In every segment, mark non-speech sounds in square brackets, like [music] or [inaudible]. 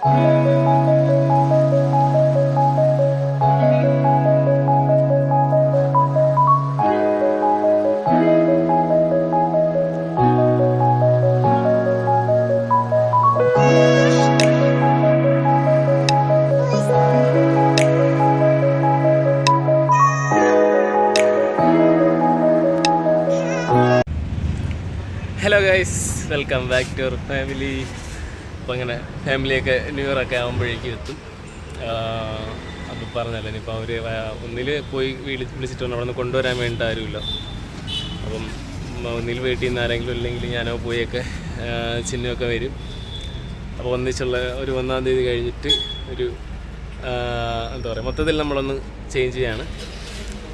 Hello guys welcome back to our family അപ്പോൾ ഇങ്ങനെ ഫാമിലിയൊക്കെ ന്യൂ ഇയർ ഒക്കെ ആകുമ്പോഴേക്കും എത്തും അപ്പം പറഞ്ഞല്ലോ ഇനിയിപ്പോൾ അവർ ഒന്നിൽ പോയി വിളി വിളിച്ചിട്ട് വന്നു അവിടെ നിന്ന് കൊണ്ടുവരാൻ വേണ്ടി ആരുമില്ല. അപ്പം ഒന്നിൽ വീട്ടിൽ നിന്ന് ആരെങ്കിലും ഇല്ലെങ്കിൽ ഞാനോ പോയൊക്കെ ചിഹ്നമൊക്കെ വരും. അപ്പോൾ ഒന്നിച്ചുള്ള ഒരു ഒന്നാം തീയതി കഴിഞ്ഞിട്ട് ഒരു എന്താ പറയുക മൊത്തത്തിൽ നമ്മളൊന്ന് ചേഞ്ച് ചെയ്യാണ്.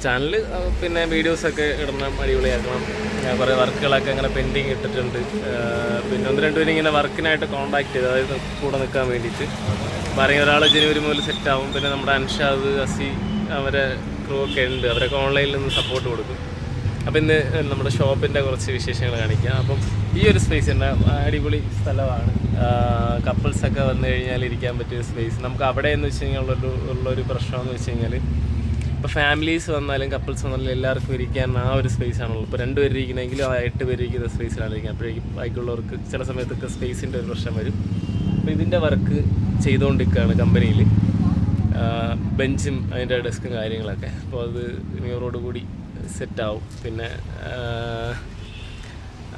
ചാനൽ പിന്നെ വീഡിയോസൊക്കെ ഇടണം അടിപൊളിയാക്കണം ഞാൻ കുറേ വർക്കുകളൊക്കെ അങ്ങനെ പെൻഡിങ് ഇട്ടിട്ടുണ്ട്. പിന്നെ ഒന്ന് രണ്ടുപേരും പേര് ഇങ്ങനെ വർക്കിനായിട്ട് കോണ്ടാക്ട് ചെയ്ത്. അതായത് കൂടെ നിൽക്കാൻ വേണ്ടിയിട്ട്. പറയുന്ന ഒരാൾ ജനുവരി മുതൽ സെറ്റാവും പിന്നെ നമ്മുടെ അൻഷാദ് അസി അവരെ ക്രൂ ഒക്കെ ഉണ്ട്. അവരൊക്കെ ഓൺലൈനിൽ നിന്ന് സപ്പോർട്ട് കൊടുക്കും. അപ്പം ഇന്ന് നമ്മുടെ ഷോപ്പിന്റെ കുറച്ച് വിശേഷങ്ങൾ കാണിക്കാം. അപ്പം ഈ ഒരു സ്പേസ് ഉണ്ട് അടിപൊളി സ്ഥലമാണ്. കപ്പിൾസൊക്കെ വന്നു കഴിഞ്ഞാൽ ഇരിക്കാൻ പറ്റിയ സ്പേസ് നമുക്ക് അവിടെ എന്ന് വെച്ച് കഴിഞ്ഞാൽ ഉള്ളൊരു ഉള്ളൊരു പ്രശ്നമെന്ന് വെച്ച് കഴിഞ്ഞാൽ ഇപ്പോൾ ഫാമിലീസ് വന്നാലും കപ്പിൾസ് വന്നാലും എല്ലാവർക്കും ഇരിക്കാൻ ആ ഒരു സ്പേസ് ആണുള്ളൂ ഇപ്പോൾ രണ്ട് പേര് ഇരിക്കണമെങ്കിലും ആ എട്ട് പേര് ഇരിക്കുന്ന സ്പേസിലാണ് ഇരിക്കുക അപ്പോഴേക്കും ബാക്കിയുള്ളവർക്ക് ചില സമയത്തൊക്കെ സ്പേസിന്റെ ഒരു പ്രശ്നം വരും. അപ്പോൾ ഇതിന്റെ വർക്ക് ചെയ്തുകൊണ്ടിരിക്കുകയാണ് കമ്പനിയിൽ ബെഞ്ചും അതിന്റെ ഡെസ്കും കാര്യങ്ങളൊക്കെ. അപ്പോൾ അത് ന്യൂറോട് കൂടി സെറ്റാവും പിന്നെ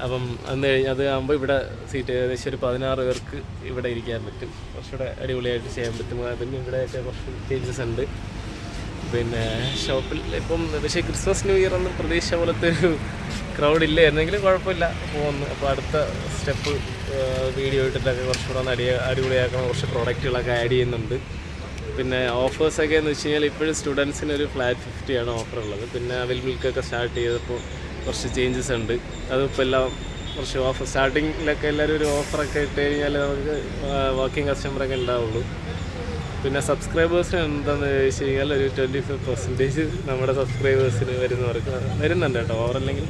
അപ്പം അന്ന് കഴിഞ്ഞ് അത് ആകുമ്പോൾ ഇവിടെ സീറ്റ് ഏകദേശം ഒരു പതിനാറ് പേർക്ക് ഇവിടെ ഇരിക്കാൻ പറ്റും. കുറച്ചുകൂടെ അടിപൊളിയായിട്ട് ചെയ്യാൻ പറ്റും. പിന്നെ ഇവിടെയൊക്കെ കുറച്ച് ചേഞ്ചസ് ഉണ്ട്. പിന്നെ ഷോപ്പിൽ ഇപ്പം പക്ഷേ ക്രിസ്മസ് ന്യൂ ഇയർ ഒന്നും പ്രതീക്ഷ പോലത്തെ ഒരു ക്രൗഡ് ഇല്ലായിരുന്നെങ്കിലും കുഴപ്പമില്ല. പോകുന്നു. അപ്പോൾ അടുത്ത സ്റ്റെപ്പ് വീഡിയോ ഇട്ടിട്ടൊക്കെ കുറച്ചുകൂടെ ഒന്ന് അടി അടിപൊളിയാക്കണം. കുറച്ച് പ്രോഡക്റ്റുകളൊക്കെ ആഡ് ചെയ്യുന്നുണ്ട്. പിന്നെ ഓഫേഴ്സൊക്കെ എന്ന് വെച്ച് കഴിഞ്ഞാൽ ഇപ്പോഴും സ്റ്റുഡൻസിന് ഒരു ഫ്ലാറ്റ് ഫിഫ്റ്റിയാണ് ഓഫർ ഉള്ളത്. പിന്നെ അവൽ മിൽക്കൊക്കെ സ്റ്റാർട്ട് ചെയ്തപ്പോൾ കുറച്ച് ചേഞ്ചസ് ഉണ്ട്. അതിപ്പോൾ എല്ലാം കുറച്ച് ഓഫർ സ്റ്റാർട്ടിങ്ങിലൊക്കെ എല്ലാവരും ഒരു ഓഫറൊക്കെ ഇട്ട് കഴിഞ്ഞാൽ നമുക്ക് വർക്കിംഗ് കസ്റ്റമറൊക്കെ ഉണ്ടാവുള്ളൂ. പിന്നെ സബ്സ്ക്രൈബേഴ്സിന് എന്താണെന്ന് ചോദിച്ചു കഴിഞ്ഞാൽ ഒരു ട്വന്റി ഫൈവ് പെർസെന്റേജ് നമ്മുടെ സബ്സ്ക്രൈബേഴ്സിന് വരുന്നവർക്ക് വരുന്നുണ്ട് കേട്ടോ. ഓവറല്ലെങ്കിൽ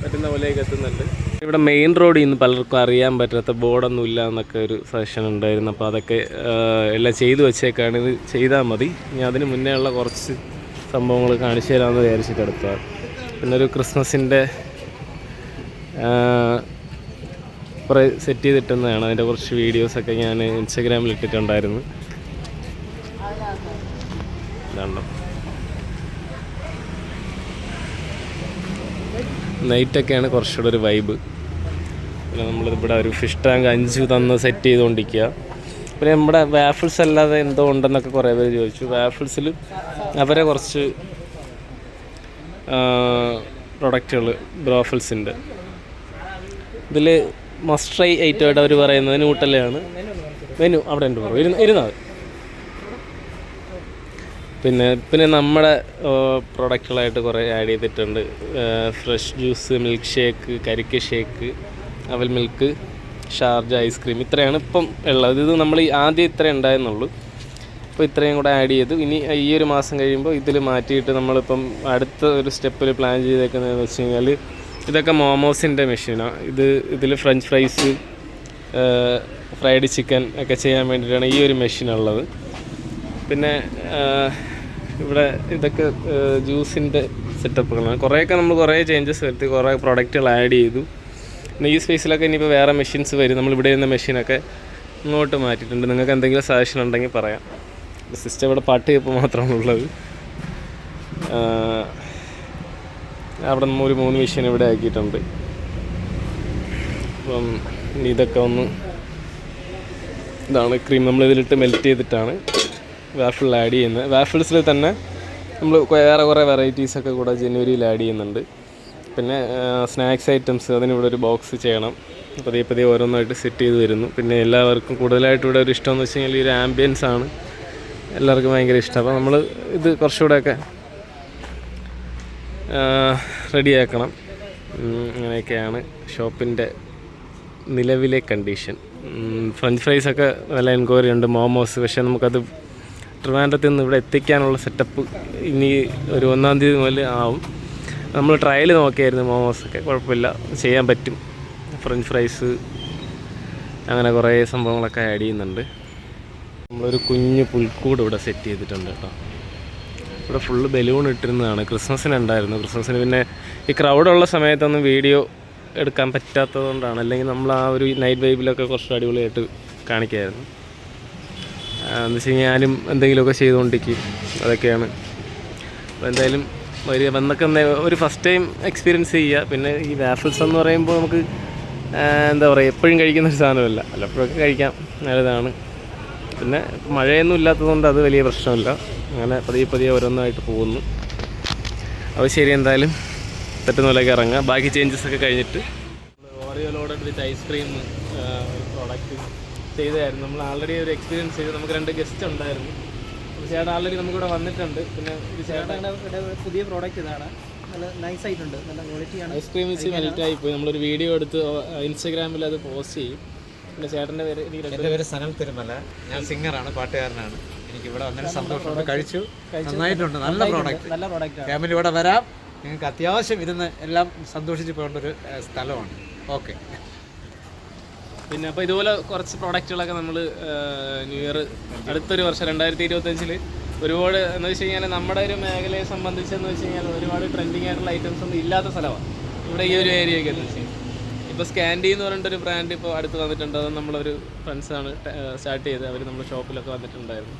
പറ്റുന്ന പോലെയൊക്കെ എത്തുന്നുണ്ട്. ഇവിടെ മെയിൻ റോഡിൽ നിന്ന് പലർക്കും അറിയാൻ പറ്റാത്ത ബോർഡൊന്നും ഇല്ല എന്നൊക്കെ ഒരു സജഷൻ ഉണ്ടായിരുന്നു. അപ്പോൾ അതൊക്കെ എല്ലാം ചെയ്തു വെച്ചേക്കാണ്. ഇത് ചെയ്താൽ മതി. ഇനി അതിന് മുന്നേ ഉള്ള കുറച്ച് സംഭവങ്ങൾ കാണിച്ചു തരാമെന്ന് വിചാരിച്ചിട്ട് അടുത്താണ് പിന്നെ ഒരു ക്രിസ്മസിന്റെ കുറേ സെറ്റ് ചെയ്തിട്ടുന്നതാണ്. അതിന്റെ കുറച്ച് വീഡിയോസൊക്കെ ഞാൻ ഇൻസ്റ്റഗ്രാമിൽ ഇട്ടിട്ടുണ്ടായിരുന്നു. ഇതാണ്ടോ നൈറ്റൊക്കെയാണ് കുറച്ചുകൂടെ ഒരു വൈബ് പിന്നെ നമ്മളിവിടെ ഒരു ഫിഷ് ടാങ്ക് അഞ്ച് തന്ന് സെറ്റ് ചെയ്തുകൊണ്ടിരിക്കുക. പിന്നെ നമ്മുടെ വാഫിൾസ് അല്ലാതെ എന്തോ ഉണ്ടെന്നൊക്കെ കുറേ പേര് ചോദിച്ചു. വാഫിൾസിൽ അവരെ കുറച്ച് പ്രൊഡക്റ്റുകൾ ബ്രോഫിൾസിന്റെ ഇതിൽ മസ്റ്റ്രൈ ഐറ്റമായിട്ട് അവർ പറയുന്നത് ന്യൂട്ടലയാണ് മെനു അവിടെ ഉണ്ട് ഇരുന്ന് ഇരുന്നാൽ പിന്നെ പിന്നെ നമ്മുടെ പ്രൊഡക്റ്റുകളായിട്ട് കുറേ ആഡ് ചെയ്തിട്ടുണ്ട്. ഫ്രഷ് ജ്യൂസ് മിൽക്ക് ഷേക്ക് കരിക്ക് ഷേക്ക് അവൽ മിൽക്ക് ഷാർജ് ഐസ്ക്രീം ഇത്രയാണ് ഇപ്പം ഉള്ളത്. ഇത് നമ്മൾ ആദ്യം ഇത്ര ഉണ്ടായിരുന്നുള്ളൂ. അപ്പോൾ ഇത്രയും കൂടെ ആഡ് ചെയ്തു. ഇനി ഈ ഒരു മാസം കഴിയുമ്പോൾ ഇതിൽ മാറ്റിയിട്ട് നമ്മളിപ്പം അടുത്ത ഒരു സ്റ്റെപ്പിൽ പ്ലാൻ ചെയ്തേക്കുന്നതെന്ന് വെച്ച് കഴിഞ്ഞാൽ ഇതൊക്കെ മോമോസിന്റെ മെഷീനാണ് ഇത് ഇതിൽ ഫ്രഞ്ച് ഫ്രൈസ് ഫ്രൈഡ് ചിക്കൻ ഒക്കെ ചെയ്യാൻ വേണ്ടിയിട്ടാണ് ഈ ഒരു മെഷീൻ ഉള്ളത്. പിന്നെ ഇവിടെ ഇതൊക്കെ ജ്യൂസിന്റെ സെറ്റപ്പുകളാണ് കുറേയൊക്കെ നമ്മൾ കുറേ ചേഞ്ചസ് വരുത്തി കുറേ പ്രോഡക്റ്റുകൾ ആഡ് ചെയ്തു. പിന്നെ ഈ സ്പേസിലൊക്കെ ഇനിയിപ്പോൾ വേറെ മെഷീൻസ് വരും. നമ്മൾ ഇവിടെ ഇരുന്ന മെഷീനൊക്കെ ഇങ്ങോട്ട് മാറ്റിയിട്ടുണ്ട്. നിങ്ങൾക്ക് എന്തെങ്കിലും സജഷൻ ഉണ്ടെങ്കിൽ പറയാം. സിസ്റ്റം ഇവിടെ പാട്ട് ചെയ്യപ്പോൾ മാത്രമാണ് ഉള്ളത്. അവിടെ നമ്മൾ ഒരു മൂന്ന് മെഷീൻ ഇവിടെ ആക്കിയിട്ടുണ്ട്. അപ്പം ഇതൊക്കെ ഒന്ന് ഇതാണ് ക്രീം നമ്മളിതിലിട്ട് മെൽറ്റ് ചെയ്തിട്ടാണ്. വാഫിൾ ആഡ് ചെയ്യുന്നത് വാഫിൾസിൽ തന്നെ നമ്മൾ വേറെ കുറേ വെറൈറ്റീസൊക്കെ കൂടെ ജനുവരിയിൽ ആഡ് ചെയ്യുന്നുണ്ട്. പിന്നെ സ്നാക്സ് ഐറ്റംസ് അതിനിവിടെ ഒരു ബോക്സ് ചെയ്യണം. പതിയെ പതിയെ ഓരോന്നായിട്ട് സെറ്റ് ചെയ്ത് വരുന്നു. പിന്നെ എല്ലാവർക്കും കൂടുതലായിട്ട് ഇവിടെ ഒരു ഇഷ്ടം എന്ന് വെച്ച് കഴിഞ്ഞാൽ ഈ ഒരു ആംബിയൻസ് ആണ്. എല്ലാവർക്കും ഭയങ്കര ഇഷ്ടം. അപ്പോൾ നമ്മൾ ഇത് കുറച്ചുകൂടെയൊക്കെ റെഡിയാക്കണം അങ്ങനെയൊക്കെയാണ് ഷോപ്പിന്റെ നിലവിലെ കണ്ടീഷൻ ഫ്രഞ്ച് ഫ്രൈസൊക്കെ നല്ല എൻക്വയറി ഉണ്ട്. മോമോസ്. പക്ഷേ നമുക്കത് ട്രിവാൻഡ്രത്തിൽ നിന്ന് ഇവിടെ എത്തിക്കാനുള്ള സെറ്റപ്പ് ഇനി ഒരു ഒന്നാം തീയതി മുതൽ ആവും. നമ്മൾ ട്രയൽ നോക്കിയായിരുന്നു മോമോസൊക്കെ കുഴപ്പമില്ല. ചെയ്യാൻ പറ്റും. ഫ്രഞ്ച് ഫ്രൈസ് അങ്ങനെ കുറേ സംഭവങ്ങളൊക്കെ ആഡ് ചെയ്യുന്നുണ്ട്. നമ്മളൊരു കുഞ്ഞ് പുൽക്കൂട് ഇവിടെ സെറ്റ് ചെയ്തിട്ടുണ്ട് കേട്ടോ. ഇവിടെ ഫുള്ള് ബലൂൺ ഇട്ടിരുന്നതാണ്. ക്രിസ്മസിന് ഉണ്ടായിരുന്നു. ക്രിസ്മസിന് പിന്നെ ഈ ക്രൗഡുള്ള സമയത്തൊന്നും വീഡിയോ എടുക്കാൻ പറ്റാത്തത് കൊണ്ടാണ് അല്ലെങ്കിൽ നമ്മൾ ആ ഒരു നൈറ്റ് വൈബിലൊക്കെ കുറച്ച് അടിപൊളിയായിട്ട് കാണിക്കായിരുന്നു. എന്ന് വെച്ച് കഴിഞ്ഞാൽ ഞാനും എന്തെങ്കിലുമൊക്കെ ചെയ്തുകൊണ്ടിരിക്കും. അതൊക്കെയാണ്. അപ്പോൾ എന്തായാലും ഒരു വന്നൊക്കെ ഒരു ഫസ്റ്റ് ടൈം എക്സ്പീരിയൻസ് ചെയ്യുക. പിന്നെ ഈ വാഫിൾസ് എന്ന് പറയുമ്പോൾ നമുക്ക് എന്താ പറയുക എപ്പോഴും കഴിക്കുന്ന ഒരു സാധനമല്ല. വല്ലപ്പോഴൊക്കെ കഴിക്കാം. നല്ലതാണ്. പിന്നെ മഴയൊന്നും ഇല്ലാത്തതുകൊണ്ട് അത് വലിയ പ്രശ്നമില്ല. അങ്ങനെ പതിയെ പതിയെ ഓരോന്നായിട്ട് പോകുന്നു. അപ്പോൾ ശരി എന്തായാലും. പറ്റുന്ന പോലെയൊക്കെ ഇറങ്ങുക ബാക്കി ചേഞ്ചസ് ഒക്കെ കഴിഞ്ഞിട്ട്. ഓറിയോ ലോഡഡ് വിത്ത് ഐസ്ക്രീം ചെയ്തായിരുന്നു. നമ്മൾ ആൾറെഡി ഒരു എക്സ്പീരിയൻസ് ചെയ്ത്. നമുക്ക് രണ്ട് ഗസ്റ്റ് ഉണ്ടായിരുന്നു. അപ്പോൾ ചേട്ടൻ ആൾറെഡി നമുക്കിവിടെ വന്നിട്ടുണ്ട്. പിന്നെ ഇത് ചേട്ടൻ പുതിയ പ്രോഡക്റ്റ് ഇതാണ്. നല്ല നൈസ് ആയിട്ടുണ്ട്. നല്ല ക്വാളിറ്റിയാണ് ഐസ്ക്രീം വെച്ച് മെൽറ്റ് ആയിപ്പോയി നമ്മളൊരു വീഡിയോ എടുത്ത് ഇൻസ്റ്റഗ്രാമിൽ അത് പോസ്റ്റ് ചെയ്യും. പിന്നെ ചേട്ടന്റെ പേര് എന്റെ പേര് സനൽ തിരുമല. ഞാൻ സിംഗറാണ് പാട്ടുകാരനാണ്. എനിക്ക് ഇവിടെ വന്നൊരു സന്തോഷമുണ്ട് കഴിച്ചു. നന്നായിട്ടുണ്ട്. നല്ല പ്രോഡക്റ്റ് നല്ല പ്രോഡക്റ്റ് ഫാമിലി ഇവിടെ വരാം. നിങ്ങൾക്ക് അത്യാവശ്യം ഇരുന്ന് എല്ലാം സന്തോഷിച്ച് പോകേണ്ട ഒരു സ്ഥലമാണ്. ഓക്കെ പിന്നെ അപ്പോൾ ഇതുപോലെ കുറച്ച് പ്രോഡക്റ്റുകളൊക്കെ നമ്മൾ ന്യൂ ഇയർ അടുത്തൊരു വർഷം രണ്ടായിരത്തി ഇരുപത്തഞ്ചിൽ ഒരുപാട് എന്ന് വെച്ച് കഴിഞ്ഞാൽ നമ്മുടെ ഒരു മേഖലയെ സംബന്ധിച്ചെന്ന് വെച്ച് കഴിഞ്ഞാൽ ഒരുപാട് ട്രെൻഡിങ് ആയിട്ടുള്ള ഐറ്റംസ് ഒന്നും ഇല്ലാത്ത സ്ഥലമാണ് ഇവിടെ ഈ ഒരു ഏരിയയൊക്കെ എന്ന് വെച്ച് കഴിഞ്ഞാൽ ഇപ്പോൾ സ്കാൻഡി എന്ന് പറഞ്ഞിട്ടൊരു ബ്രാൻഡ് ഇപ്പോൾ അടുത്ത് വന്നിട്ടുണ്ട്. അത് നമ്മളൊരു ഫ്രണ്ട്സാണ് സ്റ്റാർട്ട് ചെയ്തത് അവർ നമ്മുടെ ഷോപ്പിലൊക്കെ വന്നിട്ടുണ്ടായിരുന്നു.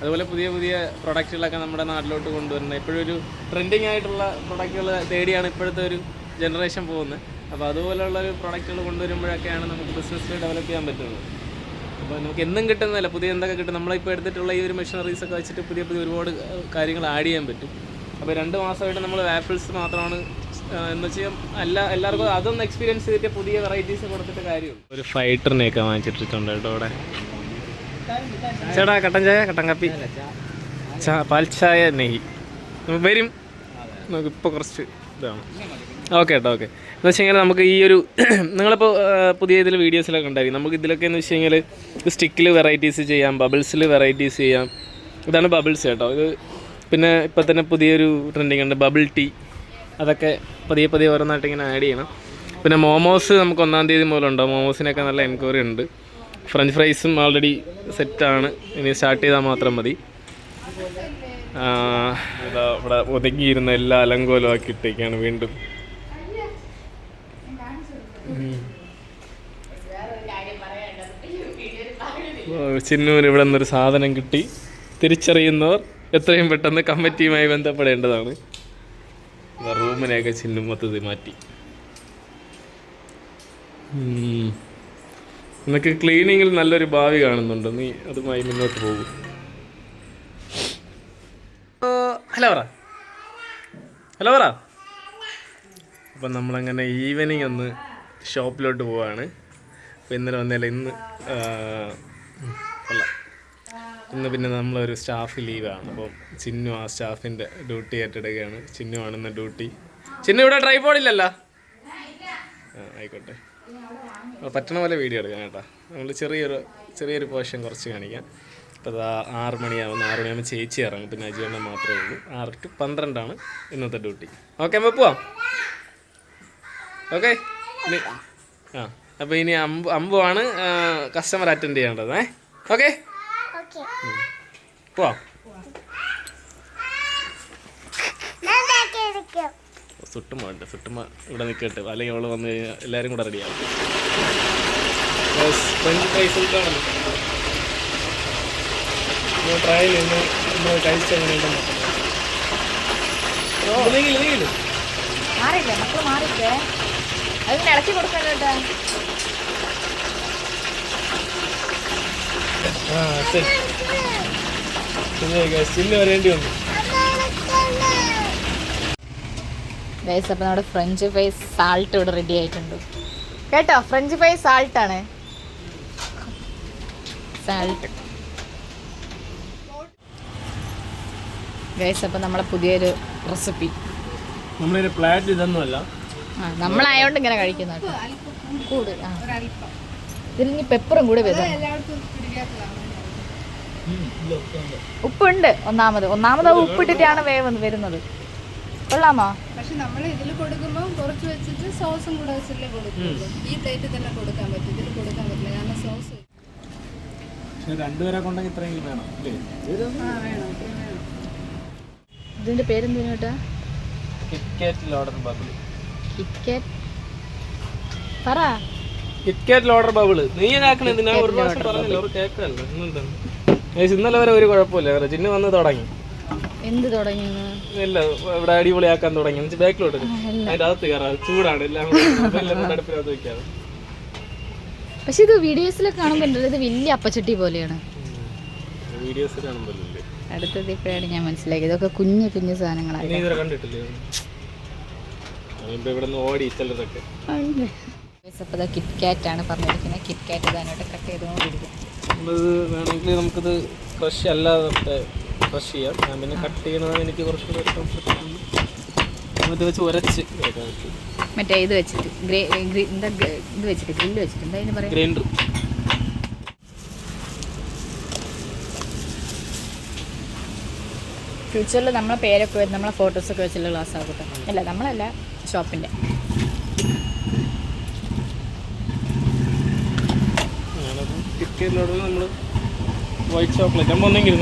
അതുപോലെ പുതിയ പുതിയ പ്രൊഡക്റ്റുകളൊക്കെ നമ്മുടെ നാട്ടിലോട്ട് കൊണ്ടുവരുന്നത്. എപ്പോഴും ഒരു ട്രെൻഡിങ് ആയിട്ടുള്ള പ്രൊഡക്റ്റുകൾ തേടിയാണ് ഇപ്പോഴത്തെ ഒരു ജനറേഷൻ പോകുന്നത്. അപ്പോൾ അതുപോലെയുള്ള ഒരു പ്രൊഡക്റ്റുകൾ കൊണ്ടുവരുമ്പോഴൊക്കെയാണ് നമുക്ക് ബിസിനസ് ഡെവലപ്പ് ചെയ്യാൻ പറ്റുന്നത്. അപ്പോൾ നമുക്ക് എന്നും കിട്ടുന്നതല്ല പുതിയ എന്തൊക്കെ കിട്ടും? നമ്മളിപ്പോൾ എടുത്തിട്ടുള്ള ഈ ഒരു മെഷീനറീസ് ഒക്കെ വെച്ചിട്ട് പുതിയ പുതിയ ഒരുപാട് കാര്യങ്ങൾ ആഡ് ചെയ്യാൻ പറ്റും. അപ്പോൾ രണ്ട് മാസമായിട്ട് നമ്മൾ ആപ്പിൾസ് മാത്രമാണ് എന്ന് വെച്ചാൽ എല്ലാ എല്ലാവർക്കും അതൊന്ന് എക്സ്പീരിയൻസ് ചെയ്തിട്ട് പുതിയ വെറൈറ്റീസ് കൊടുത്തിട്ട് കാര്യമുള്ളൂ. ഒരു ഫൈറ്ററിനെയൊക്കെ വാങ്ങിച്ചിട്ടുണ്ട് കേട്ടോ അവിടെ. ചേട്ടാ കട്ടൻ ചായ കട്ടൻ കാപ്പി. പാൽ ചായ നെയ്യ്. വരും. നമുക്ക് ഇപ്പോൾ കുറച്ച് ഓക്കെ കേട്ടോ ഓക്കെ. എന്ന് വെച്ച് കഴിഞ്ഞാൽ നമുക്ക് ഈ ഒരു [clears throat] നിങ്ങളിപ്പോൾ പുതിയ ഇതിൽ വീഡിയോസിലൊക്കെ ഉണ്ടായിരിക്കും. നമുക്ക് ഇതിലൊക്കെ എന്ന് വെച്ച് കഴിഞ്ഞാൽ സ്റ്റിക്കിൽ വെറൈറ്റീസ് ചെയ്യാം ബബിൾസിൽ വെറൈറ്റീസ് ചെയ്യാം. ഇതാണ് ബബിൾസ് കേട്ടോ ഇത് പിന്നെ ഇപ്പം തന്നെ പുതിയൊരു ട്രെൻഡിങ് ഉണ്ട് ബബിൾ ടീ അതൊക്കെ പതിയെ പതിയെ ഓരോന്നായിട്ട് ഇങ്ങനെ ആഡ് ചെയ്യണം. പിന്നെ മോമോസ് നമുക്ക് ഒന്നാം തീയതി മുതലുണ്ടോ മോമോസിനൊക്കെ നല്ല എൻക്വയറി ഉണ്ട്. ഫ്രഞ്ച് ഫ്രൈസും ഓൾറെഡി സെറ്റാണ് ഇനി സ്റ്റാർട്ട് ചെയ്താൽ മാത്രം മതി. ഇതാ ഇവിടെ ഒതുങ്ങിയിരുന്ന എല്ലാ അലങ്കോലും ആക്കി ഇട്ടേക്കാണ് വീണ്ടും. ചിന്നൂർ ഇവിടെ നിന്നൊരു സാധനം കിട്ടി. തിരിച്ചറിയുന്നവർ എത്രയും പെട്ടെന്ന് കമ്മിറ്റിയുമായി ബന്ധപ്പെടേണ്ടതാണ്. റൂമിനെയൊക്കെ ചിന്നു മൊത്തത്തിൽ മാറ്റി. നിനക്ക് ക്ലീനിങ്ങിൽ നല്ലൊരു ഭാവി കാണുന്നുണ്ട്. നീ അതുമായി മുന്നോട്ട് പോകും. ഹലോ പറ. ഹലോ പറ. അപ്പം നമ്മളങ്ങനെ ഈവനിങ് ഒന്ന് ഷോപ്പിലോട്ട് പോവാണ്. അപ്പോൾ ഇന്നലെ വന്നാൽ ഇന്ന് അല്ല ഇന്ന് പിന്നെ നമ്മളൊരു സ്റ്റാഫ് ലീവാണ് അപ്പം ചിന്നു ആ സ്റ്റാഫിന്റെ ഡ്യൂട്ടി ഏറ്റെടുക്കുകയാണ്. ചിന്നു ആണെന്ന ഡ്യൂട്ടി ചിന്നു ഇവിടെ ട്രൈപോഡില്ലല്ലോ ആ ആയിക്കോട്ടെ. പറ്റണ പോലെ വീഡിയോ എടുക്കാം കേട്ടോ. നമ്മൾ ചെറിയൊരു ചെറിയൊരു പോഷൻ കുറച്ച് കാണിക്കാം. അപ്പോൾ അതാ ആറ് മണിയാവുന്ന ആറ് മണിയാകുമ്പോൾ ചേച്ചി ഇറങ്ങും. പിന്നെ അജിയണ്ണൻ മാത്രമേ ഉള്ളൂ. ആറ് ടു പന്ത്രണ്ടാണ് ഇന്നത്തെ ഡ്യൂട്ടി. ഓക്കെ അപ്പോൾ പോവാം. ഓക്കെ? ആ അപ്പോൾ ഇനി അമ്പ് അമ്പുവാണ് കസ്റ്റമർ അറ്റൻഡ് ചെയ്യേണ്ടത്. ഏ? ഓക്കെ? പോവാം. സുട്ടുമ്മ ഉണ്ട് സുട്ടുമ്മ ഇവിടെ നിൽക്കട്ടെ അല്ലെങ്കിൽ അവൾ വന്നു കഴിഞ്ഞാൽ എല്ലാവരും കൂടെ റെഡിയാവും ട്വന്റി ഫൈവ് കാണുന്നു ട്രയൽ ഇന്ന് നമ്മൾ കഴിച്ച എങ്ങനെയുണ്ടെന്ന് മാറിയില്ലേ? മക്കൾ മാറിയില്ലേ? അതിങ്ങനെ ഇളക്കി കൊടുക്കണ്ട കേട്ടാ. ആ ശരി. പിന്നെ സ്റ്റില്ല് വരേണ്ടി വന്നു. ഗൈസ് അപ്പോൾ നമ്മുടെ ഫ്രഞ്ച് ഫ്രൈസ് സാൾട്ട് ഇവിടെ റെഡി ആയിട്ടുണ്ട്. കേട്ടോ? ഫ്രഞ്ച് ഫ്രൈസ് സാൾട്ട് ആണ്. സാൾട്ട് ഗൈസ് അപ്പം നമ്മളെ പുതിയൊരു റെസിപ്പി നമ്മളൊരു പ്ലാറ്റ് ഇതൊന്നുമല്ല. ആ നമ്മളായോണ്ട് ഇങ്ങനെ കഴിക്കുന്ന കൂട് ആ. ഇനി പെപ്പറും കൂടെ വരും. ഉപ്പുണ്ട് ഒന്നാമത്. ഒന്നാമത് ഉപ്പിട്ടിട്ടാണ് വേവ് വരുന്നത്. കൊള്ളാമോ? പക്ഷെ നമ്മൾ ഇതിൽ കൊടുക്കുമ്പോൾ കുറച്ച് വെച്ചിട്ട് സോസും കൂടെ വെച്ചിട്ടേ കൊടുക്കുള്ളൂ. ഈ പ്ലേറ്റിൽ തന്നെ കൊടുക്കാൻ പറ്റും. ഇതിൽ കൊടുക്കാൻ പറ്റില്ല. കാരണം സോസ് രണ്ടുപേരെ കൊണ്ടെങ്കിൽ ഇത്രയെങ്കിലും വേണം അല്ലേ? ഇതിന്റെ പേരെന്തിനു കേട്ടാ? കിറ്റ്കാറ്റ് ലോഡർ ബബിൾ കിറ്റ്കാറ്റ് പറ. കിറ്റ്കാറ്റ് ലോഡർ ബബിൾ നീ ആക്കണ? എന്തിനാ ഒരു പ്രാവശ്യം പറഞ്ഞില്ല? ഒരു കേക്കല്ല ഇന്നലെ വരെ ഒരു കുഴപ്പമില്ല ജിന്ന് വന്ന് തുടങ്ങി. എന്ത് തുടങ്ങി ഇല്ല ഇവിടെ അടിപൊളിയാക്കാൻ തുടങ്ങി. ബാക്കിലോട്ട് അതിന്റെ അകത്ത് കയറാം. ചൂടാണ്. എല്ലാം അടുപ്പിനകത്ത് വെക്കാതെ പക്ഷെ ഇത് വീഡിയോസിലൊക്കെ കാണുമ്പോൾ ഇത് വലിയ അപ്പച്ചട്ടി പോലെയാണ്. വീഡിയോസിൽ കാണുമ്പോഴല്ലേ അടുത്തത് ഇപ്പോഴാണ് ഞാൻ മനസ്സിലാക്കിയത്. ഇതൊക്കെ കുഞ്ഞു കുഞ്ഞു സാധനങ്ങളാണ് അപ്പോൾ കിറ്റ് കാറ്റ് ആണ് പറഞ്ഞിരിക്കുന്നത്. കിറ്റ് കാറ്റ് ഇതാനോട്ട് കട്ട് ചെയ്തുകൊണ്ടിരിക്കും വേണമെങ്കിൽ നമുക്കിത് ക്രഷ് അല്ലാതെ ക്രഷ് ചെയ്യാം. ഞാൻ പിന്നെ കട്ട് ചെയ്യണത് എനിക്ക് കുറച്ചുകൂടെ. ഇത് വെച്ച് ഉരച്ച് മറ്റേ ഇത് വെച്ചിട്ട് ഗ്രേ ഗ്രീ എന്താ ഇത് വെച്ചിട്ട് ഗ്രില്ല് വെച്ചിട്ട് എന്താ ഇതിന് പറയാം? ഗ്രൈൻഡർ. ഫ്യൂച്ചറിൽ നമ്മളെ പേരൊക്കെ വെച്ച് നമ്മളെ ഫോട്ടോസൊക്കെ വെച്ചുള്ള ഗ്ലാസ് ആകട്ടെ അല്ല നമ്മളല്ല ഷോപ്പിന്റെ നമ്മൾ വൈറ്റ് ചോക്ലേറ്റ് നമ്മൾ ഒന്നെങ്കിൽ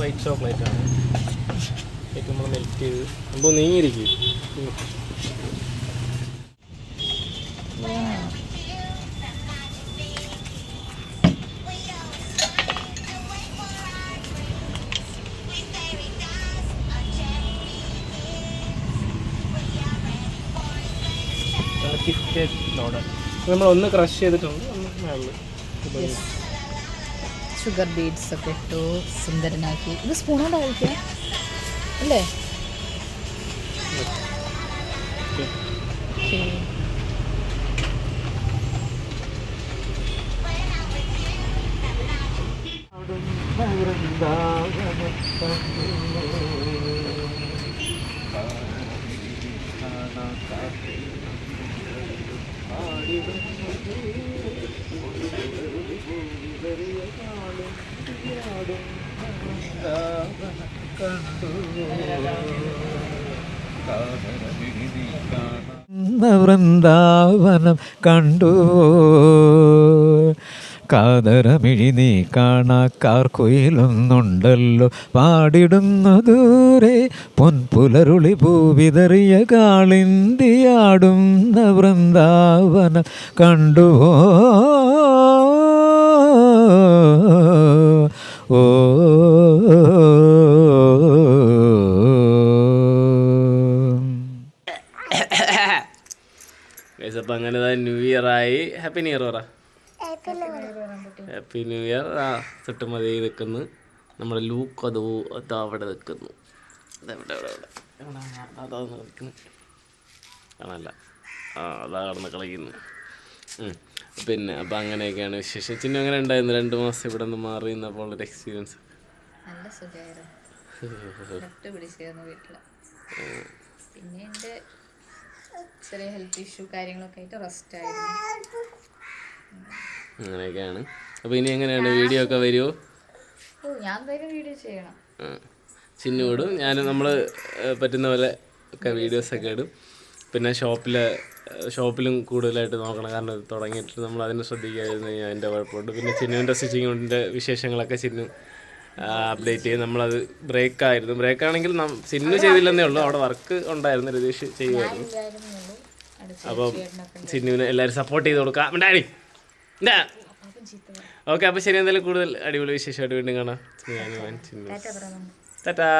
വൈറ്റ് ചോക്ലേറ്റ് ആണ് നമ്മൾ മെൽറ്റ് ചെയ്ത്. നമ്മൾ നീങ്ങിയിരിക്കും. ലോഡ് നമ്മൾ ഒന്ന് ക്രഷ് ചെയ്തിട്ടുണ്ട്. ഷുഗർ ബീഡ്സ് ഒക്കെ ഇട്ടു സുന്ദരനാക്കി. ഇത് സ്പൂണോടെ കഴിക്കാം അല്ലേ? Okay. വൃന്ദാവനം കണ്ടു. കാതരമിഴി നീ കാണാക്കാർ കുയിലൊന്നുണ്ടല്ലോ പാടിടുന്നു ദൂരെ പൊൻപുലരുളി പൂവിതറിയ കാളിന്തിയാടുന്ന വൃന്ദാവനം കണ്ടുവോ ഓ ഹാപ്പി ന്യൂ ഇയർ പറ. ഹാപ്പി ന്യൂ ഇയർ ആ ചുട്ടുമതി നിൽക്കുന്നു നമ്മുടെ ലൂക്ക് അതോ അത് അവിടെ നിൽക്കുന്നു അതെവിടെ അവിടെ അവിടെ കാണല്ല ആ അതാ കടന്ന് കളിക്കുന്നു. പിന്നെ അപ്പം അങ്ങനെയൊക്കെയാണ് വിശേഷം. ചിഹ്നം അങ്ങനെ ഉണ്ടായിരുന്നു? രണ്ട് മാസം ഇവിടെ നിന്ന് മാറി നിന്നപ്പോൾ ഉള്ളൊരു എക്സ്പീരിയൻസ് നല്ല സുഖമായിരുന്നു വീട്ടിൽ പിന്നെ എന്റെ ചെറിയ ഹെൽത്ത് ഇഷ്യൂ കാര്യങ്ങളൊക്കെ ആയിട്ട് റെസ്റ്റ് ആയിരുന്നു. അങ്ങനെയൊക്കെയാണ്. അപ്പോൾ ഇനി എങ്ങനെയാണ് വീഡിയോ ഒക്കെ വരുമോ ഞാൻ വീഡിയോ ചെയ്യണം. ചിന്നോടും ഞാൻ നമ്മൾ പറ്റുന്ന പോലെ ഒക്കെ വീഡിയോസ് ഒക്കെ ഇടും. പിന്നെ ഷോപ്പിലെ ഷോപ്പിലും കൂടുതലായിട്ട് നോക്കണം. കാരണം തുടങ്ങിയിട്ട് നമ്മൾ അതിനെ ശ്രദ്ധിക്കാതിരുന്നു കഴിഞ്ഞാൽ അതിന്റെ കുഴപ്പമുണ്ട്. പിന്നെ ചിന്നുവിന്റെ സ്റ്റിച്ചിങ്ങിന്റെ വിശേഷങ്ങളൊക്കെ ചിന്നു അപ്ഡേറ്റ് ചെയ്യും. നമ്മളത് ബ്രേക്ക് ആയിരുന്നു. ബ്രേക്ക് ആണെങ്കിൽ ചിന്നു ചെയ്തില്ലെന്നേ ഉള്ളൂ. അവിടെ വർക്ക് ഉണ്ടായിരുന്നു രതീഷ് ചെയ്യുമായിരുന്നു അപ്പം ചിന്നുവിനെ എല്ലാവരും സപ്പോർട്ട് ചെയ്ത് കൊടുക്കാം. ഡാഡി ഓക്കെ അപ്പോൾ ശരി എന്തായാലും കൂടുതൽ അടിപൊളി വിശേഷമായിട്ട് വീണ്ടും കാണാം. ഞാനും ടാറ്റാ.